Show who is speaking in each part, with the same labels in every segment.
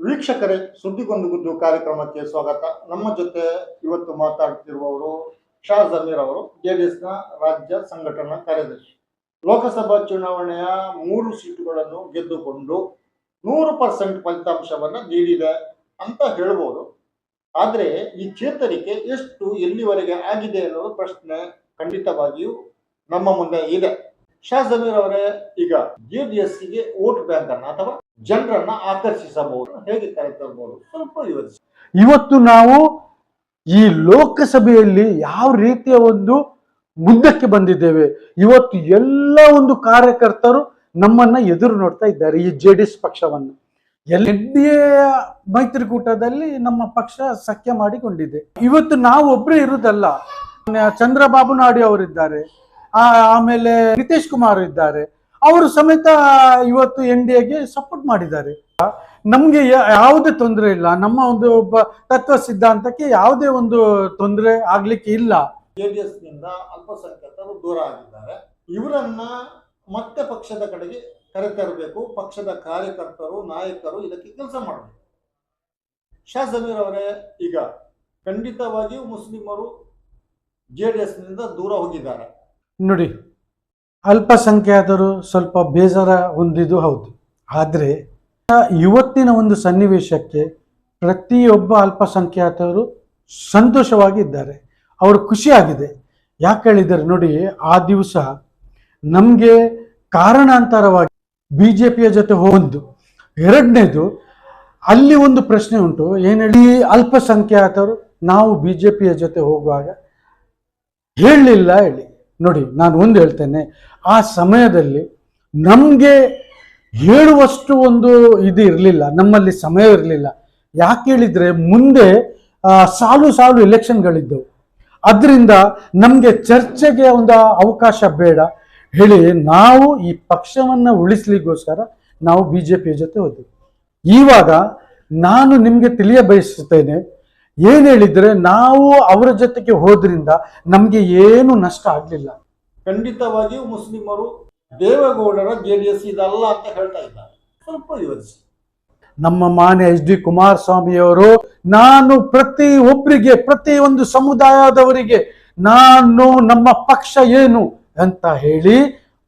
Speaker 1: ವೀಕ್ಷಕರೇ, ಸುದ್ದಿಗೊಂದು ಗುದ್ದು ಕಾರ್ಯಕ್ರಮಕ್ಕೆ ಸ್ವಾಗತ. ನಮ್ಮ ಜೊತೆ ಇವತ್ತು ಮಾತಾಡ್ತಿರುವವರು ಶಾ ಜಮೀರ್ ಅವರು, ಜೆಡಿಎಸ್ನ ರಾಜ್ಯ ಸಂಘಟನಾ ಕಾರ್ಯದರ್ಶಿ. ಲೋಕಸಭಾ ಚುನಾವಣೆಯ ಮೂರು ಸೀಟುಗಳನ್ನು ಗೆದ್ದುಕೊಂಡು ನೂರು ಪರ್ಸೆಂಟ್ ಫಲಿತಾಂಶವನ್ನು ನೀಡಿದೆ ಅಂತ ಹೇಳ್ಬೋದು. ಆದರೆ ಈ ಚೇತರಿಕೆ ಎಷ್ಟು ಎಲ್ಲಿವರೆಗೆ ಆಗಿದೆ ಅನ್ನೋದು ಪ್ರಶ್ನೆ ಖಂಡಿತವಾಗಿಯೂ ನಮ್ಮ ಮುಂದೆ ಇದೆ. ಶಾ ಅವರೇ ಈಗ ಜೆಡಿಎಸ್ಗೆ ಓಟ್ ಬ್ಯಾಂಕ್ ಅನ್ನ ಅಥವಾ ಜನರನ್ನ ಆಕರ್ಷಿಸಬಹುದು, ಹೇಗೆ ಕರೆತರಬಹುದು, ಸ್ವಲ್ಪ ವಿವರಿಸಿ
Speaker 2: ಇವತ್ತು ನಾವು ಈ ಲೋಕಸಭೆಯಲ್ಲಿ ಯಾವ ರೀತಿಯ ಒಂದು ಮುದ್ದಕ್ಕೆ ಬಂದಿದ್ದೇವೆ, ಇವತ್ತು ಎಲ್ಲ ಒಂದು ಕಾರ್ಯಕರ್ತರು ನಮ್ಮನ್ನ ಎದುರು ನೋಡ್ತಾ ಇದ್ದಾರೆ ಈ ಜೆ ಡಿ ಎಸ್ ಪಕ್ಷವನ್ನು. ಎಲ್ಲ ಮೈತ್ರಿಕೂಟದಲ್ಲಿ ನಮ್ಮ ಪಕ್ಷ ಸಖ್ಯ ಮಾಡಿಕೊಂಡಿದೆ. ಇವತ್ತು ನಾವು ಒಬ್ರೇ ಇರುವುದಲ್ಲ ಚಂದ್ರಬಾಬು ನಾಯ್ಡು ಅವರಿದ್ದಾರೆ. ಆಮೇಲೆ ನಿತೀಶ್ ಕುಮಾರ್ ಇದ್ದಾರೆ. ಅವರು ಸಮೇತ ಇವತ್ತು ಎನ್ ಡಿ ಎಗೆ ಸಪೋರ್ಟ್ ಮಾಡಿದ್ದಾರೆ. ನಮ್ಗೆ ಯಾವುದೇ ತೊಂದರೆ ಇಲ್ಲ. ನಮ್ಮ ಒಂದು ಒಬ್ಬ ತತ್ವ ಸಿದ್ಧಾಂತಕ್ಕೆ ಯಾವುದೇ ಒಂದು ತೊಂದರೆ ಆಗ್ಲಿಕ್ಕೆ ಇಲ್ಲ.
Speaker 1: ಜೆಡಿಎಸ್ನಿಂದ ಅಲ್ಪಸಂಖ್ಯಾತರು ದೂರ ಆಗಿದ್ದಾರೆ. ಇವರನ್ನ ಮತ್ತೆ ಪಕ್ಷದ ಕಡೆಗೆ ಕರೆತರಬೇಕು. ಪಕ್ಷದ ಕಾರ್ಯಕರ್ತರು, ನಾಯಕರು ಇದಕ್ಕೆ ಕೆಲಸ ಮಾಡಬೇಕು. ಶಾ ಸಮೀರ್ ಅವರೇ, ಈಗ ಖಂಡಿತವಾಗಿಯೂ ಮುಸ್ಲಿಮರು ಜೆಡಿಎಸ್ನಿಂದ ದೂರ ಹೋಗಿದ್ದಾರೆ.
Speaker 2: ನೋಡಿ, ಅಲ್ಪಸಂಖ್ಯಾತರು ಸ್ವಲ್ಪ ಬೇಜಾರ ಹೊಂದಿದ್ದು ಹೌದು. ಆದರೆ, ಇವತ್ತಿನ ಒಂದು ಸನ್ನಿವೇಶಕ್ಕೆ ಪ್ರತಿಯೊಬ್ಬ ಅಲ್ಪಸಂಖ್ಯಾತರು ಸಂತೋಷವಾಗಿದ್ದಾರೆ ಅವರು ಖುಷಿಯಾಗಿದೆ. ಯಾಕೆ ಹೇಳಿದ್ದಾರೆ ನೋಡಿ, ಆ ದಿವಸ ನಮಗೆ ಕಾರಣಾಂತರವಾಗಿ ಬಿ ಜೆ ಪಿಯ ಜೊತೆ ಒಂದು. ಎರಡನೇದು, ಅಲ್ಲಿ ಒಂದು ಪ್ರಶ್ನೆ ಉಂಟು. ಏನು ಹೇಳಿ ಅಲ್ಪಸಂಖ್ಯಾತರು ನಾವು ಬಿ ಜೆ ಪಿಯ ಜೊತೆ ಹೋಗುವಾಗ ಹೇಳಲಿಲ್ಲ ಹೇಳಿ. ನೋಡಿ, ನಾನು ಒಂದು ಹೇಳ್ತೇನೆ, ಆ ಸಮಯದಲ್ಲಿ ನಮಗೆ ಹೇಳುವಷ್ಟು ಒಂದು ಇದು ಇರಲಿಲ್ಲ, ನಮ್ಮಲ್ಲಿ ಸಮಯ ಇರಲಿಲ್ಲ. ಯಾಕೆ ಹೇಳಿದರೆ, ಮುಂದೆ ಸಾಲು ಸಾಲು ಎಲೆಕ್ಷನ್ಗಳಿದ್ದವು ಅದರಿಂದ ನಮಗೆ ಚರ್ಚೆಗೆ ಒಂದು ಅವಕಾಶ ಬೇಡ. ಹೇಳಿ, ನಾವು ಈ ಪಕ್ಷವನ್ನು ಉಳಿಸ್ಲಿಕ್ಕೋಸ್ಕರ ನಾವು ಬಿ ಜೆ ಪಿಯ ಜೊತೆ ಹೋದ್ವಿ. ಇವಾಗ ನಾನು ನಿಮಗೆ ತಿಳಿಯ ಬಯಸುತ್ತೇನೆ ಏನು ಹೇಳಿದ್ರೆ ನಾವು ಅವರ ಜೊತೆಗೆ ಹೋದ್ರಿಂದ ನಮಗೆ ಏನು ನಷ್ಟ ಆಗಲಿಲ್ಲ.
Speaker 1: ಖಂಡಿತವಾಗಿಯೂ ಮುಸ್ಲಿಮರು ದೇವೇಗೌಡರ ಜೆಡಿಎಸ್ ಇದಲ್ಲ ಅಂತ ಹೇಳ್ತಾ ಇದ್ದಾರೆ. ಸ್ವಲ್ಪ ಯೋಚಿಸಿ.
Speaker 2: ನಮ್ಮ ಮಾನ್ಯ ಎಚ್ ಡಿ ಕುಮಾರಸ್ವಾಮಿಯವರು ನಾನು ಪ್ರತಿ ಒಬ್ಬರಿಗೆ ಪ್ರತಿ ಒಂದು ಸಮುದಾಯದವರಿಗೆ ನಾನು ನಮ್ಮ ಪಕ್ಷ ಏನು ಅಂತ ಹೇಳಿ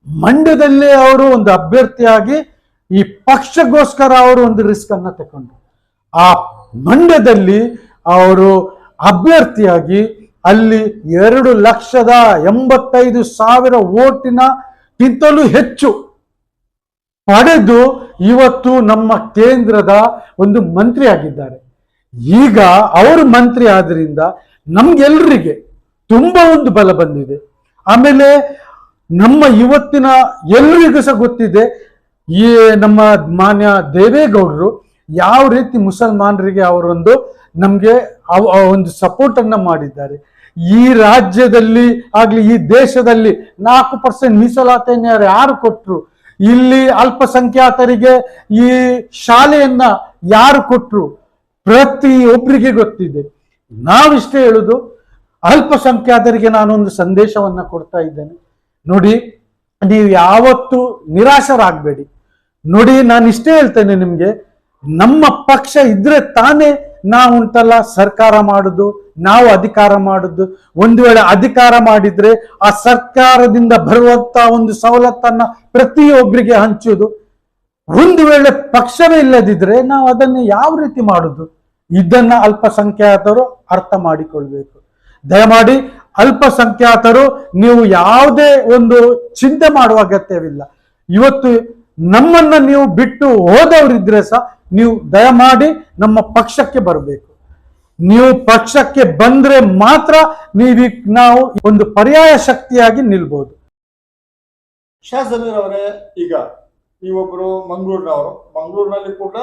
Speaker 2: ಮಂಡ್ಯದಲ್ಲೇ ಅವರು ಒಂದು ಅಭ್ಯರ್ಥಿಯಾಗಿ ಈ ಪಕ್ಷಗೋಸ್ಕರ ಅವರು ಒಂದು ರಿಸ್ಕ್ ಅನ್ನ ತಗೊಂಡ್ರು. ಆ ಮಂಡ್ಯದಲ್ಲಿ ಅವರು ಅಭ್ಯರ್ಥಿಯಾಗಿ ಅಲ್ಲಿ ಎರಡು ಲಕ್ಷದ ಎಂಬತ್ತೈದು ಸಾವಿರ ಓಟಿನ ಗಿಂತಲೂ ಹೆಚ್ಚು ಪಡೆದು ಇವತ್ತು ನಮ್ಮ ಕೇಂದ್ರದ ಒಂದು ಮಂತ್ರಿ ಆಗಿದ್ದಾರೆ ಈಗ ಅವರು ಮಂತ್ರಿ ಆದ್ರಿಂದ ನಮ್ಗೆಲ್ರಿಗೆ ತುಂಬಾ ಒಂದು ಬಲ ಬಂದಿದೆ. ಆಮೇಲೆ ನಮ್ಮ ಇವತ್ತಿನ ಎಲ್ರಿಗೂ ಸಹ ಗೊತ್ತಿದೆ, ಈ ನಮ್ಮ ಮಾನ್ಯ ದೇವೇಗೌಡರು ಯಾವ ರೀತಿ ಮುಸಲ್ಮಾನರಿಗೆ ಅವರೊಂದು ನಮಗೆ ಒಂದು ಸಪೋರ್ಟನ್ನು ಮಾಡಿದ್ದಾರೆ. ಈ ರಾಜ್ಯದಲ್ಲಿ ಆಗಲಿ, ಈ ದೇಶದಲ್ಲಿ ನಾಲ್ಕು ಪರ್ಸೆಂಟ್ ಮೀಸಲಾತಿಯನ್ನು ಯಾರು ಯಾರು ಕೊಟ್ಟರು ಇಲ್ಲಿ ಅಲ್ಪಸಂಖ್ಯಾತರಿಗೆ ಈ ಶಾಲೆಯನ್ನ ಯಾರು ಕೊಟ್ಟರು ಪ್ರತಿ ಒಬ್ಬರಿಗೆ ಗೊತ್ತಿದೆ. ನಾವಿಷ್ಟೇ ಹೇಳುದು, ಅಲ್ಪಸಂಖ್ಯಾತರಿಗೆ ನಾನೊಂದು ಸಂದೇಶವನ್ನು ಕೊಡ್ತಾ ಇದ್ದೇನೆ. ನೋಡಿ, ನೀವು ಯಾವತ್ತು ನಿರಾಶರಾಗಬೇಡಿ. ನೋಡಿ ನಾನು ಇಷ್ಟೇ ಹೇಳ್ತೇನೆ ನಿಮಗೆ, ನಮ್ಮ ಪಕ್ಷ ಇದ್ರೆ ತಾನೇ ನಾವು ಉಂಟಲ್ಲ ಸರ್ಕಾರ ಮಾಡುದು, ನಾವು ಅಧಿಕಾರ ಮಾಡುದು. ಒಂದು ವೇಳೆ ಅಧಿಕಾರ ಮಾಡಿದ್ರೆ ಆ ಸರ್ಕಾರದಿಂದ ಬರುವಂತ ಒಂದು ಸವಲತ್ತನ್ನ ಪ್ರತಿಯೊಬ್ಬರಿಗೆ ಹಂಚುದು. ಒಂದು ವೇಳೆ ಪಕ್ಷವೇ ಇಲ್ಲದಿದ್ರೆ ನಾವು ಅದನ್ನು ಯಾವ ರೀತಿ ಮಾಡುದು? ಇದನ್ನ ಅಲ್ಪಸಂಖ್ಯಾತರು ಅರ್ಥ ಮಾಡಿಕೊಳ್ಬೇಕು. ದಯಮಾಡಿ ಅಲ್ಪಸಂಖ್ಯಾತರು ನೀವು ಯಾವುದೇ ಒಂದು ಚಿಂತೆ ಮಾಡುವ ಅಗತ್ಯವಿಲ್ಲ. ಇವತ್ತು ನಮ್ಮನ್ನ ನೀವು ಬಿಟ್ಟು ಹೋದವರಿದ್ರೆ ಸಹ ನೀವು ದಯಮಾಡಿ ನಮ್ಮ ಪಕ್ಷಕ್ಕೆ ಬರಬೇಕು. ನೀವು ಪಕ್ಷಕ್ಕೆ ಬಂದ್ರೆ ಮಾತ್ರ ನೀವಿ ನಾವು ಒಂದು ಪರ್ಯಾಯ ಶಕ್ತಿಯಾಗಿ ನಿಲ್ಬಹುದು
Speaker 1: ಶಾ ಜಮೀರ್ ಅವರೇ ಈಗ ನೀವೊಬ್ಬರು ಮಂಗಳೂರಿನವರು ಮಂಗಳೂರಿನಲ್ಲಿ ಕೂಡ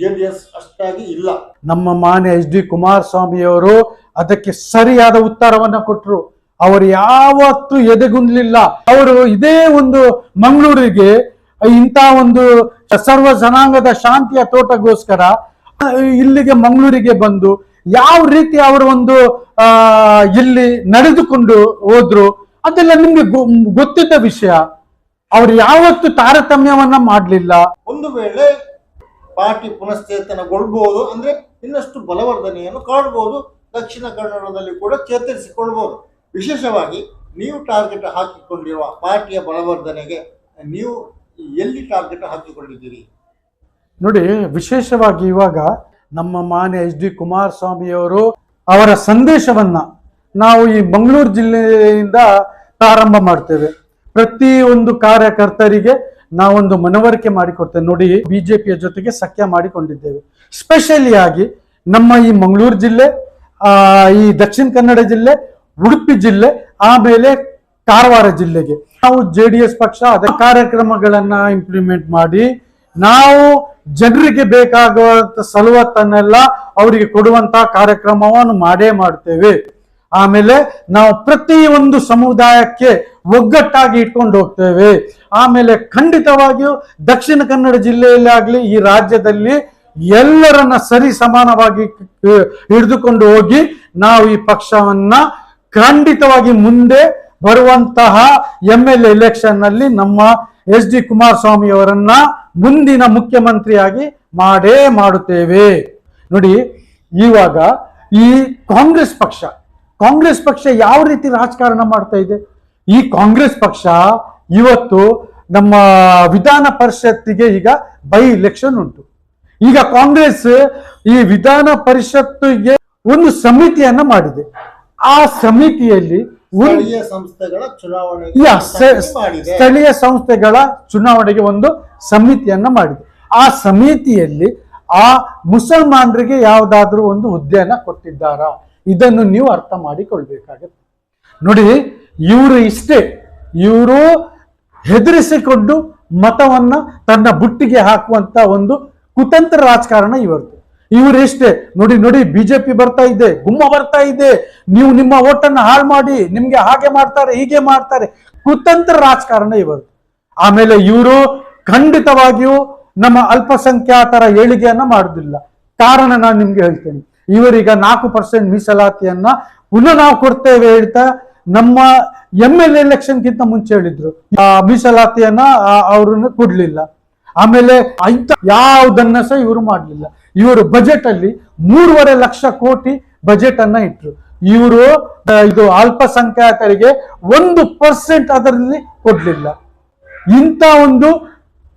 Speaker 1: ಜೆಡಿಎಸ್ ಅಷ್ಟಾಗಿ ಇಲ್ಲ.
Speaker 2: ನಮ್ಮ ಮಾನ್ಯ ಎಚ್ ಡಿ ಕುಮಾರಸ್ವಾಮಿಯವರು ಅದಕ್ಕೆ ಸರಿಯಾದ ಉತ್ತರವನ್ನ ಕೊಟ್ಟರು ಅವರು ಯಾವತ್ತೂ ಎದೆಗುಂದಲಿಲ್ಲ. ಅವರು ಇದೇ ಒಂದು ಮಂಗಳೂರಿಗೆ ಇಂಥ ಒಂದು ಸರ್ವ ಜನಾಂಗದ ಶಾಂತಿಯ ತೋಟಗೋಸ್ಕರ ಇಲ್ಲಿಗೆ ಮಂಗಳೂರಿಗೆ ಬಂದು ಯಾವ ರೀತಿ ಅವರು ಒಂದು ಇಲ್ಲಿ ನಡೆದುಕೊಂಡು ಹೋದ್ರು ಅದೆಲ್ಲ ನಿಮ್ಗೆ ಗೊತ್ತಿದ್ದ ವಿಷಯ. ಅವ್ರು ಯಾವತ್ತು ತಾರತಮ್ಯವನ್ನ ಮಾಡಲಿಲ್ಲ.
Speaker 1: ಒಂದು ವೇಳೆ ಪಾರ್ಟಿ ಪುನಶ್ಚೇತನಗೊಳ್ಬಹುದು, ಅಂದ್ರೆ ಇನ್ನಷ್ಟು ಬಲವರ್ಧನೆಯನ್ನು ಕಾಣಬಹುದು ದಕ್ಷಿಣ ಕನ್ನಡದಲ್ಲಿ ಕೂಡ ಚೇತರಿಸಿಕೊಳ್ಬಹುದು ವಿಶೇಷವಾಗಿ ನೀವು ಟಾರ್ಗೆಟ್ ಹಾಕಿಕೊಂಡಿರುವ ಪಾರ್ಟಿಯ ಬಲವರ್ಧನೆಗೆ ನೀವು ಎಲ್ಲಿ ಟಾರ್ಗೆಟ್ ಹಾಕಿಕೊಂಡಿದ್ದೀರಿ
Speaker 2: ನೋಡಿ, ವಿಶೇಷವಾಗಿ ಇವಾಗ ನಮ್ಮ ಮಾನ್ಯ ಎಚ್ ಡಿ ಕುಮಾರಸ್ವಾಮಿಯವರು ಅವರ ಸಂದೇಶವನ್ನ ನಾವು ಈ ಮಂಗಳೂರು ಜಿಲ್ಲೆಯಿಂದ ಪ್ರಾರಂಭ ಮಾಡ್ತೇವೆ. ಪ್ರತಿ ಒಂದು ಕಾರ್ಯಕರ್ತರಿಗೆ ನಾವೊಂದು ಮನವರಿಕೆ ಮಾಡಿಕೊಡ್ತೇವೆ. ನೋಡಿ, ಬಿಜೆಪಿಯ ಜೊತೆಗೆ ಸಖ್ಯ ಮಾಡಿಕೊಂಡಿದ್ದೇವೆ. ಸ್ಪೆಷಲಿ ಆಗಿ ನಮ್ಮ ಈ ಮಂಗಳೂರು ಜಿಲ್ಲೆ ಈ ದಕ್ಷಿಣ ಕನ್ನಡ ಜಿಲ್ಲೆ, ಉಡುಪಿ ಜಿಲ್ಲೆ, ಆಮೇಲೆ ಕಾರವಾರ ಜಿಲ್ಲೆಗೆ. ನಾವು ಜೆ ಡಿ ಎಸ್ ಪಕ್ಷ ಅದೇ ಕಾರ್ಯಕ್ರಮಗಳನ್ನ ಇಂಪ್ಲಿಮೆಂಟ್ ಮಾಡಿ, ನಾವು ಜನರಿಗೆ ಬೇಕಾಗುವಂತ ಸಲುವತ್ತನ್ನೆಲ್ಲ ಅವರಿಗೆ ಕೊಡುವಂತ ಕಾರ್ಯಕ್ರಮವನ್ನು ಮಾಡೇ ಮಾಡ್ತೇವೆ. ಆಮೇಲೆ ನಾವು ಪ್ರತಿ ಒಂದು ಸಮುದಾಯಕ್ಕೆ ಒಗ್ಗಟ್ಟಾಗಿ ಇಟ್ಕೊಂಡು ಹೋಗ್ತೇವೆ. ಆಮೇಲೆ ಖಂಡಿತವಾಗಿಯೂ ದಕ್ಷಿಣ ಕನ್ನಡ ಜಿಲ್ಲೆಯಲ್ಲಿ ಆಗಲಿ, ಈ ರಾಜ್ಯದಲ್ಲಿ ಎಲ್ಲರನ್ನ ಸರಿ ಸಮಾನವಾಗಿ ಹಿಡಿದುಕೊಂಡು ಹೋಗಿ ನಾವು ಈ ಪಕ್ಷವನ್ನ ಖಂಡಿತವಾಗಿ ಮುಂದೆ ಬರುವಂತಹ ಎಂ ಎಲ್ ಎಲೆಕ್ಷನ್ನಲ್ಲಿ ನಮ್ಮ ಎಸ್ ಡಿ ಕುಮಾರಸ್ವಾಮಿ ಅವರನ್ನ ಮುಂದಿನ ಮುಖ್ಯಮಂತ್ರಿಯಾಗಿ ಮಾಡೇ ಮಾಡುತ್ತೇವೆ. ನೋಡಿ, ಇವಾಗ ಈ ಕಾಂಗ್ರೆಸ್ ಪಕ್ಷ ಕಾಂಗ್ರೆಸ್ ಪಕ್ಷ ಯಾವ ರೀತಿ ರಾಜಕಾರಣ ಮಾಡ್ತಾ ಇದೆ? ಈ ಕಾಂಗ್ರೆಸ್ ಪಕ್ಷ ಇವತ್ತು ನಮ್ಮ ವಿಧಾನ ಪರಿಷತ್ತಿಗೆ ಈಗ ಬೈ ಇಲೆಕ್ಷನ್ ಉಂಟು. ಈಗ ಕಾಂಗ್ರೆಸ್ ಈ ವಿಧಾನ ಪರಿಷತ್ತಿಗೆ ಒಂದು ಸಮಿತಿಯನ್ನ ಮಾಡಿದೆ. ಆ ಸಮಿತಿಯಲ್ಲಿ
Speaker 1: ಸ್ಥಳೀಯ ಸಂಸ್ಥೆಗಳ ಮಾಡಿದೆ.
Speaker 2: ಸ್ಥಳೀಯ ಸಂಸ್ಥೆಗಳ ಚುನಾವಣೆಗೆ ಒಂದು ಸಮಿತಿಯನ್ನ ಮಾಡಿದೆ. ಆ ಸಮಿತಿಯಲ್ಲಿ ಆ ಮುಸಲ್ಮಾನರಿಗೆ ಯಾವುದಾದ್ರೂ ಒಂದು ಹುದ್ದೆಯನ್ನ ಕೊಟ್ಟಿದ್ದಾರಾ? ಇದನ್ನು ನೀವು ಅರ್ಥ ಮಾಡಿಕೊಳ್ಬೇಕಾಗತ್ತೆ. ನೋಡಿ ಇವರು ಇಷ್ಟೇ. ಇವರು ಹೆದರಿಸಿಕೊಂಡು ಮತವನ್ನ ತನ್ನ ಬುಟ್ಟಿಗೆ ಹಾಕುವಂತ ಒಂದು ಕುತಂತ್ರ ರಾಜಕಾರಣ ಇವರದು ಇವರು ಎಷ್ಟೇ ನೋಡಿ ನೋಡಿ ಬಿಜೆಪಿ ಬರ್ತಾ ಇದೆ, ಗುಮ್ಮ ಬರ್ತಾ ಇದೆ. ನೀವು ನಿಮ್ಮ ಓಟನ್ನ ಹಾಳು ಮಾಡಿ, ನಿಮ್ಗೆ ಹಾಗೆ ಮಾಡ್ತಾರೆ, ಹೀಗೆ ಮಾಡ್ತಾರೆ. ಕುತಂತ್ರ ರಾಜಕಾರಣ ಇವರು. ಆಮೇಲೆ ಇವರು ಖಂಡಿತವಾಗಿಯೂ ನಮ್ಮ ಅಲ್ಪಸಂಖ್ಯಾತರ ಏಳಿಗೆಯನ್ನ ಮಾಡುದಿಲ್ಲ. ಕಾರಣ ನಾನು ನಿಮ್ಗೆ ಹೇಳ್ತೇನೆ. ಇವರೀಗ ನಾಲ್ಕು ಪರ್ಸೆಂಟ್ ಮೀಸಲಾತಿಯನ್ನ ಪುನಃ ನಾವು ಕೊಡ್ತೇವೆ ಹೇಳ್ತಾ ನಮ್ಮ ಎಂ ಎಲ್ ಎಲೆಕ್ಷನ್ಗಿಂತ ಮುಂಚೆ ಹೇಳಿದ್ರು. ಆ ಮೀಸಲಾತಿಯನ್ನ ಅವ್ರನ್ನ ಕೊಡ್ಲಿಲ್ಲ. ಆಮೇಲೆ ಇಂಥ ಯಾವುದನ್ನ ಸಹ ಇವರು ಮಾಡಲಿಲ್ಲ. ಇವರು ಬಜೆಟ್ ಅಲ್ಲಿ ಮೂರುವರೆ ಲಕ್ಷ ಕೋಟಿ ಬಜೆಟ್ ಅನ್ನ ಇಟ್ರು. ಇವರು ಇದು ಅಲ್ಪಸಂಖ್ಯಾತರಿಗೆ ಒಂದು ಪರ್ಸೆಂಟ್ ಅದರಲ್ಲಿ ಕೊಡ್ಲಿಲ್ಲ. ಇಂಥ ಒಂದು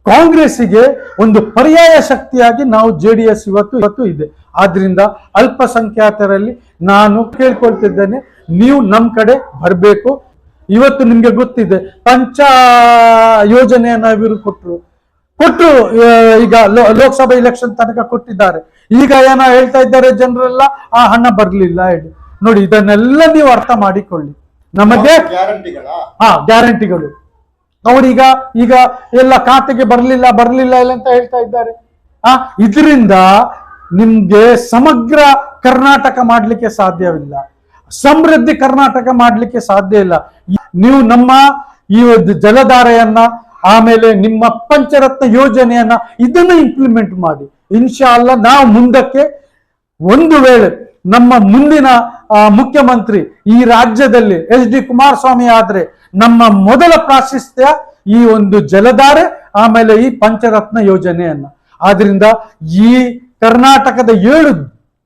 Speaker 2: ಕಾಂಗ್ರೆಸ್ಸಿಗೆ ಒಂದು ಪರ್ಯಾಯ ಶಕ್ತಿಯಾಗಿ ನಾವು ಜೆ ಡಿ ಎಸ್ ಇವತ್ತು ಇವತ್ತು ಇದೆ. ಆದ್ರಿಂದ ಅಲ್ಪಸಂಖ್ಯಾತರಲ್ಲಿ ನಾನು ಕೇಳ್ಕೊಳ್ತಿದ್ದೇನೆ, ನೀವು ನಮ್ಮ ಕಡೆ ಬರಬೇಕು. ಇವತ್ತು ನಿಮಗೆ ಗೊತ್ತಿದೆ, ಪಂಚ ಯೋಜನೆಯನ್ನ ಇವರು ಕೊಟ್ಟರು ಕೊಟ್ಟು ಈಗ ಲೋಕಸಭಾ ಇಲೆಕ್ಷನ್ ತನಕ ಕೊಟ್ಟಿದ್ದಾರೆ. ಈಗ ಏನೋ ಹೇಳ್ತಾ ಇದ್ದಾರೆ ಜನರೆಲ್ಲ? ಆ ಹಣ ಬರ್ಲಿಲ್ಲ ಹೇಳಿ. ನೋಡಿ ಇದನ್ನೆಲ್ಲ ನೀವು ಅರ್ಥ ಮಾಡಿಕೊಳ್ಳಿ. ನಮಗೆ ಹಾ ಗ್ಯಾರಂಟಿಗಳು. ಅವ್ರೀಗ ಈಗ ಎಲ್ಲ ಖಾತೆಗೆ ಬರ್ಲಿಲ್ಲ ಬರ್ಲಿಲ್ಲ ಇಲ್ಲ ಅಂತ ಹೇಳ್ತಾ ಇದ್ದಾರೆ. ಆ ಇದರಿಂದ ನಿಮ್ಗೆ ಸಮಗ್ರ ಕರ್ನಾಟಕ ಮಾಡ್ಲಿಕ್ಕೆ ಸಾಧ್ಯವಿಲ್ಲ. ಸಮೃದ್ಧಿ ಕರ್ನಾಟಕ ಮಾಡ್ಲಿಕ್ಕೆ ಸಾಧ್ಯ ಇಲ್ಲ. ನೀವು ನಮ್ಮ ಈ ಒಂದು ಜಲಧಾರೆಯನ್ನ ಆಮೇಲೆ ನಿಮ್ಮ ಪಂಚರತ್ನ ಯೋಜನೆಯನ್ನ ಇದನ್ನ ಇಂಪ್ಲಿಮೆಂಟ್ ಮಾಡಿ. ಇನ್ಶಾ ಅಲ್ಲ ನಾವು ಮುಂದಕ್ಕೆ ಒಂದು ವೇಳೆ ನಮ್ಮ ಮುಂದಿನ ಮುಖ್ಯಮಂತ್ರಿ ಈ ರಾಜ್ಯದಲ್ಲಿ ಎಚ್ ಡಿ ಕುಮಾರಸ್ವಾಮಿ ಆದ್ರೆ ನಮ್ಮ ಮೊದಲ ಪ್ರಾಶಸ್ತ್ಯ ಈ ಒಂದು ಜಲಧಾರೆ, ಆಮೇಲೆ ಈ ಪಂಚರತ್ನ ಯೋಜನೆಯನ್ನ. ಆದ್ರಿಂದ ಈ ಕರ್ನಾಟಕದ ಏಳು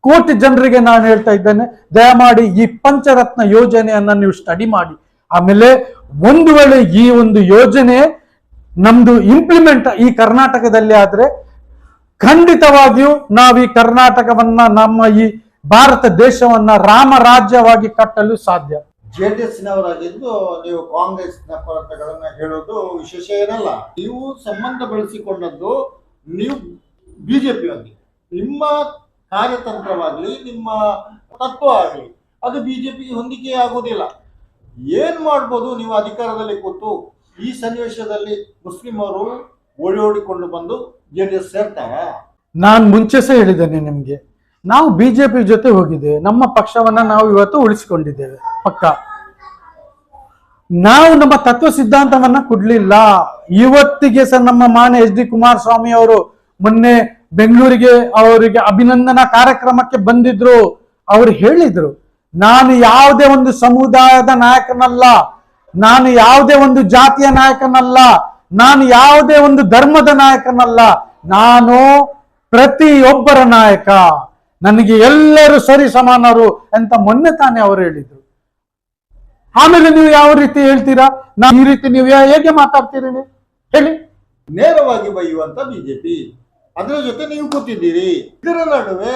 Speaker 2: ಕೋಟಿ ಜನರಿಗೆ ನಾನು ಹೇಳ್ತಾ ಇದ್ದೇನೆ, ದಯಮಾಡಿ ಈ ಪಂಚರತ್ನ ಯೋಜನೆಯನ್ನ ನೀವು ಸ್ಟಡಿ ಮಾಡಿ. ಆಮೇಲೆ ಒಂದು ವೇಳೆ ಈ ಒಂದು ಯೋಜನೆ ನಮ್ದು ಇಂಪ್ಲಿಮೆಂಟ್ ಈ ಕರ್ನಾಟಕದಲ್ಲಿ ಆದ್ರೆ ಖಂಡಿತವಾಗಿಯೂ ನಾವು ಈ ಕರ್ನಾಟಕವನ್ನ, ನಮ್ಮ ಈ ಭಾರತ ದೇಶವನ್ನ ರಾಮ ರಾಜ್ಯವಾಗಿ ಕಟ್ಟಲು ಸಾಧ್ಯ.
Speaker 1: ಜೆ ಡಿ ಎಸ್ ನವರಾಗಿದ್ದು ನೀವು ಕಾಂಗ್ರೆಸ್ ಪರಗಳನ್ನ ಹೇಳೋದು ವಿಶೇಷ ಏನಲ್ಲ, ನೀವು ಸಂಬಂಧ ಬೆಳೆಸಿಕೊಂಡದ್ದು ನೀವು ಬಿಜೆಪಿಯಾಗಿ ನಿಮ್ಮ ಕಾರ್ಯತಂತ್ರವಾಗಲಿ, ನಿಮ್ಮ ತತ್ವ ಆಗಲಿ, ಅದು ಬಿಜೆಪಿಗೆ ಹೊಂದಿಕೆ ಆಗೋದಿಲ್ಲ ಏನ್ ಮಾಡ್ಬೋದು ನೀವು ಅಧಿಕಾರದಲ್ಲಿ ಕೂತು ಈ ಸನ್ನಿವೇಶದಲ್ಲಿ ಮುಸ್ಲಿಂ ಅವರು ಓಡಿ ಓಡಿಕೊಂಡು ಬಂದು ಜೆ ಡಿ
Speaker 2: ನಾನು ಮುಂಚೆ ಸಹ ಹೇಳಿದ್ದೇನೆ ನಿಮ್ಗೆ. ನಾವು ಬಿಜೆಪಿ ಜೊತೆ ಹೋಗಿದ್ದೇವೆ. ನಮ್ಮ ಪಕ್ಷವನ್ನ ನಾವು ಇವತ್ತು ಉಳಿಸಿಕೊಂಡಿದ್ದೇವೆ. ಪಕ್ಕ. ನಾವು ನಮ್ಮ ತತ್ವ ಸಿದ್ಧಾಂತವನ್ನ ಕೊಡ್ಲಿಲ್ಲ. ಇವತ್ತಿಗೆ ಸಹ ನಮ್ಮ ಮಾನ್ಯ ಎಚ್ ಡಿ ಕುಮಾರಸ್ವಾಮಿ ಅವರು ಮೊನ್ನೆ ಬೆಂಗಳೂರಿಗೆ ಅವರಿಗೆ ಅಭಿನಂದನಾ ಕಾರ್ಯಕ್ರಮಕ್ಕೆ ಬಂದಿದ್ರು. ಅವರು ಹೇಳಿದ್ರು, ನಾನು ಯಾವುದೇ ಒಂದು ಸಮುದಾಯದ ನಾಯಕನಲ್ಲ. ನಾನು ಯಾವುದೇ ಒಂದು ಜಾತಿಯ ನಾಯಕನಲ್ಲ, ನಾನು ಯಾವುದೇ ಒಂದು ಧರ್ಮದ ನಾಯಕನಲ್ಲ, ನಾನು ಪ್ರತಿಯೊಬ್ಬರ ನಾಯಕ. ನನಗೆ ಎಲ್ಲರೂ ಸರಿ ಸಮಾನರು ಅಂತ ಮೊನ್ನೆ ತಾನೇ ಅವರು ಹೇಳಿದ್ರು. ಆಮೇಲೆ ನೀವು ಯಾವ ರೀತಿ ಹೇಳ್ತೀರಾ? ನಾ ಈ ರೀತಿ ನೀವು ಹೇಗೆ ಮಾತಾಡ್ತೀರಿ ಹೇಳಿ.
Speaker 1: ನೇರವಾಗಿ ಬೈಯುವಂತ ಬಿಜೆಪಿ ಅದರ ಜೊತೆ ನೀವು ಕೂತಿದ್ದೀರಿ. ಇದರ ನಡುವೆ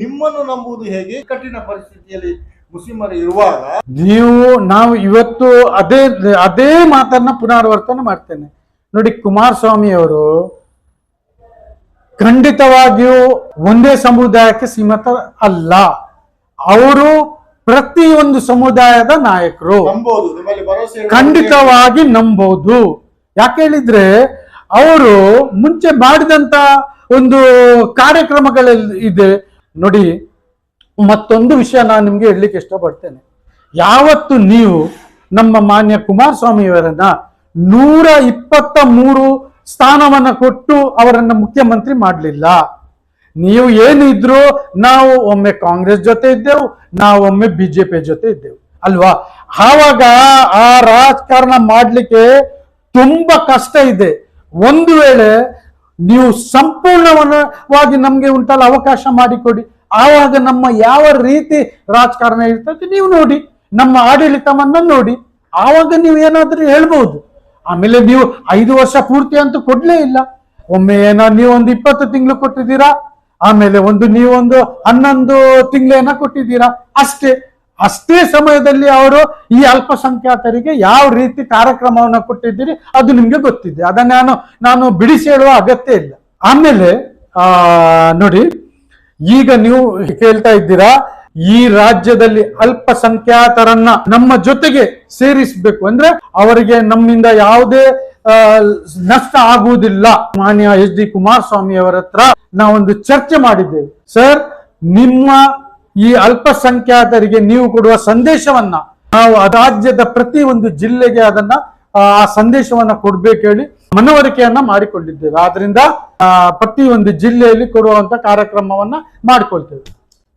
Speaker 1: ನಿಮ್ಮನ್ನು ನಂಬುವುದು ಹೇಗೆ? ಕಠಿಣ ಪರಿಸ್ಥಿತಿಯಲ್ಲಿ ಮುಸ್ಲಿಮರು ಇರುವಾಗ
Speaker 2: ನೀವು ನಾವು ಇವತ್ತು ಅದೇ ಅದೇ ಮಾತನ್ನ ಪುನರಾವರ್ತನೆ ಮಾಡ್ತೇನೆ. ನೋಡಿ ಕುಮಾರಸ್ವಾಮಿ ಅವರು ಖಂಡಿತವಾಗಿಯೂ ಒಂದೇ ಸಮುದಾಯಕ್ಕೆ ಸೀಮಿತ ಅಲ್ಲ. ಅವರು ಪ್ರತಿಯೊಂದು ಸಮುದಾಯದ ನಾಯಕರು. ಖಂಡಿತವಾಗಿ ನಂಬೋದು. ಯಾಕೆ ಹೇಳಿದ್ರೆ ಅವರು ಮುಂಚೆ ಮಾಡಿದಂತ ಒಂದು ಕಾರ್ಯಕ್ರಮಗಳಲ್ಲಿ ಇದೆ. ನೋಡಿ ಮತ್ತೊಂದು ವಿಷಯ ನಾನು ನಿಮ್ಗೆ ಹೇಳಲಿಕ್ಕೆ ಇಷ್ಟಪಡ್ತೇನೆ. ಯಾವತ್ತು ನೀವು ನಮ್ಮ ಮಾನ್ಯ ಕುಮಾರಸ್ವಾಮಿಯವರನ್ನ ನೂರ ಇಪ್ಪತ್ತ ಮೂರು ಸ್ಥಾನವನ್ನ ಕೊಟ್ಟು ಅವರನ್ನ ಮುಖ್ಯಮಂತ್ರಿ ಮಾಡಲಿಲ್ಲ. ನೀವು ಏನಿದ್ರು ನಾವು ಒಮ್ಮೆ ಕಾಂಗ್ರೆಸ್ ಜೊತೆ ಇದ್ದೆವು, ನಾವು ಒಮ್ಮೆ ಬಿಜೆಪಿ ಜೊತೆ ಇದ್ದೆವು. ಅಲ್ವಾ? ಆವಾಗ ಆ ರಾಜಕಾರಣ ಮಾಡಲಿಕ್ಕೆ ತುಂಬಾ ಕಷ್ಟ ಇದೆ. ಒಂದು ವೇಳೆ ನೀವು ಸಂಪೂರ್ಣವಾಗಿ ನಮ್ಗೆ ಉಂಟಲ್ಲ, ಅವಕಾಶ ಮಾಡಿಕೊಡಿ. ಆವಾಗ ನಮ್ಮ ಯಾವ ರೀತಿ ರಾಜಕಾರಣ ಇರ್ತದೆ ನೀವು ನೋಡಿ, ನಮ್ಮ ಆಡಳಿತವನ್ನ ನೋಡಿ. ಆವಾಗ ನೀವು ಏನಾದ್ರೂ ಹೇಳ್ಬಹುದು ಆಮೇಲೆ ನೀವು ಐದು ವರ್ಷ ಪೂರ್ತಿ ಅಂತೂ ಕೊಡ್ಲೇ ಇಲ್ಲ. ಒಮ್ಮೆ ಏನೋ ನೀವು ಒಂದು ಇಪ್ಪತ್ತು ತಿಂಗಳು ಕೊಟ್ಟಿದ್ದೀರಾ? ಆಮೇಲೆ ಒಂದು ನೀವೊಂದು ಹನ್ನೊಂದು ತಿಂಗಳೇನ ಕೊಟ್ಟಿದ್ದೀರಾ? ಅಷ್ಟೇ. ಅಷ್ಟೇ ಸಮಯದಲ್ಲಿ ಅವರು ಈ ಅಲ್ಪಸಂಖ್ಯಾತರಿಗೆ ಯಾವ ರೀತಿ ಕಾರ್ಯಕ್ರಮವನ್ನು ಕೊಟ್ಟಿದ್ದೀರಿ ಅದು ನಿಮ್ಗೆ ಗೊತ್ತಿದೆ. ಅದನ್ನ ನಾನು ನಾನು ಬಿಡಿಸಿ ಹೇಳುವ ಅಗತ್ಯ ಇಲ್ಲ. ಆಮೇಲೆ, ಆ, ನೋಡಿ ಈಗ ನೀವು ಕೇಳ್ತಾ ಇದ್ದೀರಾ, ಈ ರಾಜ್ಯದಲ್ಲಿ ಅಲ್ಪಸಂಖ್ಯಾತರನ್ನ ನಮ್ಮ ಜೊತೆಗೆ ಸೇರಿಸಬೇಕು ಅಂದ್ರೆ ಅವರಿಗೆ ನಮ್ಮಿಂದ ಯಾವುದೇ ನಷ್ಟ ಆಗುವುದಿಲ್ಲ. ಮಾನ್ಯ ಎಚ್ ಡಿ ಕುಮಾರಸ್ವಾಮಿ ಅವರ ಹತ್ರ ನಾವೊಂದು ಚರ್ಚೆ ಮಾಡಿದ್ದೇವೆ. ಸರ್, ನಿಮ್ಮ ಈ ಅಲ್ಪಸಂಖ್ಯಾತರಿಗೆ ನೀವು ಕೊಡುವ ಸಂದೇಶವನ್ನ, ನಾವು ರಾಜ್ಯದ ಪ್ರತಿ ಒಂದು ಜಿಲ್ಲೆಗೆ ಅದನ್ನ ಆ ಸಂದೇಶವನ್ನ ಕೊಡ್ಬೇಕು ಹೇಳಿ ಮನವರಿಕೆಯನ್ನ ಮಾಡಿಕೊಂಡಿದ್ದೇವೆ. ಆದ್ರಿಂದ ಒಂದು ಜಿಲ್ಲೆಯಲ್ಲಿ ಕೊಡುವಂತ ಕಾರ್ಯಕ್ರಮವನ್ನ ಮಾಡಿಕೊಳ್ತೇವೆ.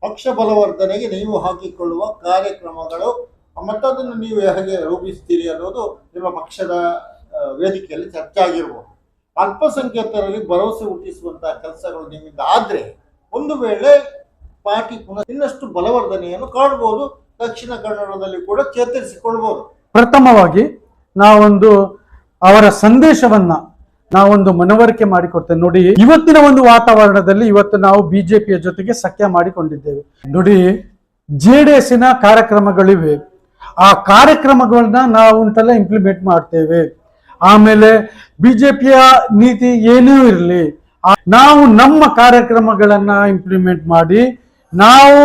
Speaker 1: ಪಕ್ಷ ಬಲವರ್ಧನೆಗೆ ನೀವು ಹಾಕಿಕೊಳ್ಳುವ ಕಾರ್ಯಕ್ರಮಗಳು ಮತ್ತದನ್ನು ನೀವು ಹೇಗೆ ರೂಪಿಸ್ತೀರಿ ಅನ್ನೋದು ನಿಮ್ಮ ಪಕ್ಷದ ವೇದಿಕೆಯಲ್ಲಿ ಚರ್ಚೆ ಆಗಿರಬಹುದು ಅಲ್ಪಸಂಖ್ಯಾತರಲ್ಲಿ ಭರವಸೆ ಹುಟ್ಟಿಸುವಂತಹ ಕೆಲಸಗಳು ನಿಮ್ಮಿಂದ ಆದ್ರೆ ಒಂದು ವೇಳೆ ಪಾರ್ಟಿ ಪುನಃ ಇನ್ನಷ್ಟು ಬಲವರ್ಧನೆಯನ್ನು ಕಾಣಬಹುದು ದಕ್ಷಿಣ ಕನ್ನಡದಲ್ಲಿ ಕೂಡ ಚೇತರಿಸಿಕೊಳ್ಬಹುದು
Speaker 2: ಪ್ರಥಮವಾಗಿ ನಾವೊಂದು ಅವರ ಸಂದೇಶವನ್ನ ನಾವೊಂದು ಮನವರಿಕೆ ಮಾಡಿಕೊಡ್ತೇವೆ. ನೋಡಿ, ಇವತ್ತಿನ ಒಂದು ವಾತಾವರಣದಲ್ಲಿ ಇವತ್ತು ನಾವು ಬಿಜೆಪಿಯ ಜೊತೆಗೆ ಸಖ್ಯ ಮಾಡಿಕೊಂಡಿದ್ದೇವೆ. ನೋಡಿ, ಜೆ ಡಿ ಎಸ್ಸಿನ ಕಾರ್ಯಕ್ರಮಗಳಿವೆ. ಆ ಕಾರ್ಯಕ್ರಮಗಳನ್ನ ನಾವು ಉಂಟಲ್ಲ ಇಂಪ್ಲಿಮೆಂಟ್ ಮಾಡ್ತೇವೆ. ಆಮೇಲೆ ಬಿಜೆಪಿಯ ನೀತಿ ಏನೂ ಇರಲಿ. ನಾವು ನಮ್ಮ ಕಾರ್ಯಕ್ರಮಗಳನ್ನ ಇಂಪ್ಲಿಮೆಂಟ್ ಮಾಡಿ, ನಾವು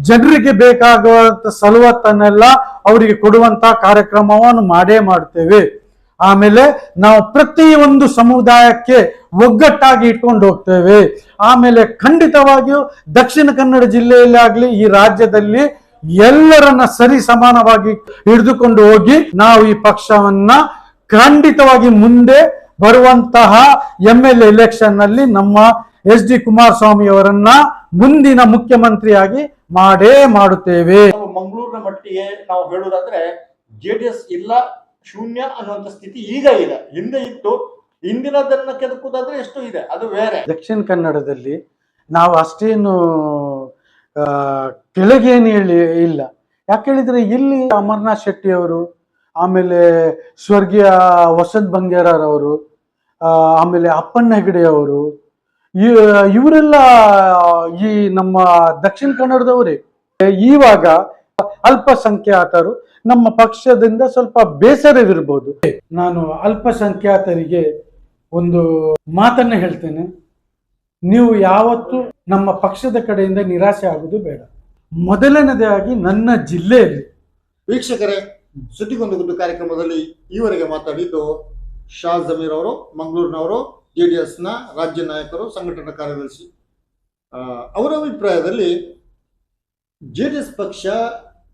Speaker 2: ಜನರಿಗೆ ಬೇಕಾಗುವಂತ ಸಲುವತ್ತನ್ನೆಲ್ಲ ಅವರಿಗೆ ಕೊಡುವಂತ ಕಾರ್ಯಕ್ರಮವನ್ನು ಮಾಡೇ ಮಾಡ್ತೇವೆ. ಆಮೇಲೆ ನಾವು ಪ್ರತಿ ಒಂದು ಸಮುದಾಯಕ್ಕೆ ಒಗ್ಗಟ್ಟಾಗಿ ಇಟ್ಕೊಂಡು ಹೋಗ್ತೇವೆ. ಆಮೇಲೆ ಖಂಡಿತವಾಗಿಯೂ ದಕ್ಷಿಣ ಕನ್ನಡ ಜಿಲ್ಲೆಯಲ್ಲಿ ಆಗ್ಲಿ, ಈ ರಾಜ್ಯದಲ್ಲಿ ಎಲ್ಲರನ್ನ ಸರಿ ಸಮಾನವಾಗಿ ಹಿಡಿದುಕೊಂಡು ಹೋಗಿ ನಾವು ಈ ಪಕ್ಷವನ್ನ ಖಂಡಿತವಾಗಿ ಮುಂದೆ ಬರುವಂತಹ ಎಂ ಎಲ್ ಎಲೆಕ್ಷನ್ನಲ್ಲಿ ನಮ್ಮ ಎಸ್ ಡಿ ಕುಮಾರಸ್ವಾಮಿ ಅವರನ್ನ ಮುಂದಿನ ಮುಖ್ಯಮಂತ್ರಿಯಾಗಿ ಮಾಡೇ ಮಾಡುತ್ತೇವೆ.
Speaker 1: ಮಂಗಳೂರಿನ ಮಟ್ಟಿಗೆ ನಾವು ಹೇಳುವುದಾದ್ರೆ ಜೆಡಿಎಸ್ ಇಲ್ಲ ಶೂನ್ಯ ಅನ್ನುವಂತ ಸ್ಥಿತಿ ಈಗ ಇದೆ. ಹಿಂದೆ ಇತ್ತು. ಹಿಂದಿನದನ್ನ ಕೆದಕುದಾದ್ರೆ ಎಷ್ಟು ಇದೆ. ಅದು ಬೇರೆ.
Speaker 2: ದಕ್ಷಿಣ ಕನ್ನಡದಲ್ಲಿ ನಾವು ಅಷ್ಟೇನು ಕೆಳಗೇನು ಹೇಳಿ ಇಲ್ಲ. ಯಾಕೆ ಹೇಳಿದ್ರೆ ಇಲ್ಲಿ ಅಮರ್ನಾಥ್ ಶೆಟ್ಟಿ ಅವರು, ಆಮೇಲೆ ಸ್ವರ್ಗೀಯ ವಸಂತ್ ಬಂಗೇರವರು ಆಮೇಲೆ ಅಪ್ಪಣ್ಣ ಹೆಗಡೆ ಅವರು ಇವರೆಲ್ಲ ಈ ನಮ್ಮ ದಕ್ಷಿಣ ಕನ್ನಡದವರೇ. ಇವಾಗ ಅಲ್ಪಸಂಖ್ಯಾತರು ನಮ್ಮ ಪಕ್ಷದಿಂದ ಸ್ವಲ್ಪ ಬೇಸರವಿರ್ಬೋದು ನಾನು ಅಲ್ಪಸಂಖ್ಯಾತರಿಗೆ ಒಂದು ಮಾತನ್ನ ಹೇಳ್ತೇನೆ. ನೀವು ಯಾವತ್ತು ನಮ್ಮ ಪಕ್ಷದ ಕಡೆಯಿಂದ ನಿರಾಸೆ ಆಗುವುದು ಬೇಡ. ಮೊದಲನೇದಾಗಿ ನನ್ನ ಜಿಲ್ಲೆಯಲ್ಲಿ
Speaker 1: ವೀಕ್ಷಕರೇ ಸುದ್ದಿಗೊಂದು ಗುಂಡು ಕಾರ್ಯಕ್ರಮದಲ್ಲಿ ಈವರೆಗೆ ಮಾತಾಡಿದ್ದು ಶಾ ಜಮೀರ್ ಅವರು, ಮಂಗಳೂರಿನವರು ಜೆ ಡಿ ಎಸ್ನ ರಾಜ್ಯ ನಾಯಕರು, ಸಂಘಟನಾ ಕಾರ್ಯದರ್ಶಿ. ಅವರ ಅಭಿಪ್ರಾಯದಲ್ಲಿ ಜೆ ಡಿ ಎಸ್ ಪಕ್ಷ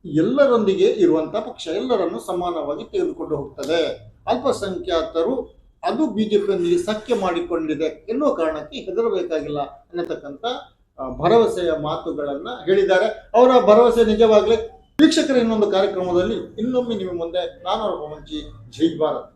Speaker 1: ಎಲ್ಲರೊಂದಿಗೆ ಇರುವಂತಹ ಪಕ್ಷ ಎಲ್ಲರನ್ನು ಸಮಾನವಾಗಿ ತೆಗೆದುಕೊಂಡು ಹೋಗ್ತದೆ. ಅಲ್ಪಸಂಖ್ಯಾತರು ಅದು ಬಿಜೆಪಿಯೊಂದಿಗೆ ಸಖ್ಯ ಮಾಡಿಕೊಂಡಿದೆ ಎನ್ನುವ ಕಾರಣಕ್ಕೆ ಹೆದರಬೇಕಾಗಿಲ್ಲ ಅನ್ನತಕ್ಕಂಥ ಭರವಸೆಯ ಮಾತುಗಳನ್ನ ಹೇಳಿದ್ದಾರೆ. ಅವರ ಭರವಸೆ ನಿಜವಾಗಲೇ ವೀಕ್ಷಕರ ಇನ್ನೊಂದು ಕಾರ್ಯಕ್ರಮದಲ್ಲಿ ಇನ್ನೊಮ್ಮೆ ನಿಮ್ಮ ಮುಂದೆ ನಾನು, ಅವರ ಮಂಚಿ ಜೈ ಭಾರತ್.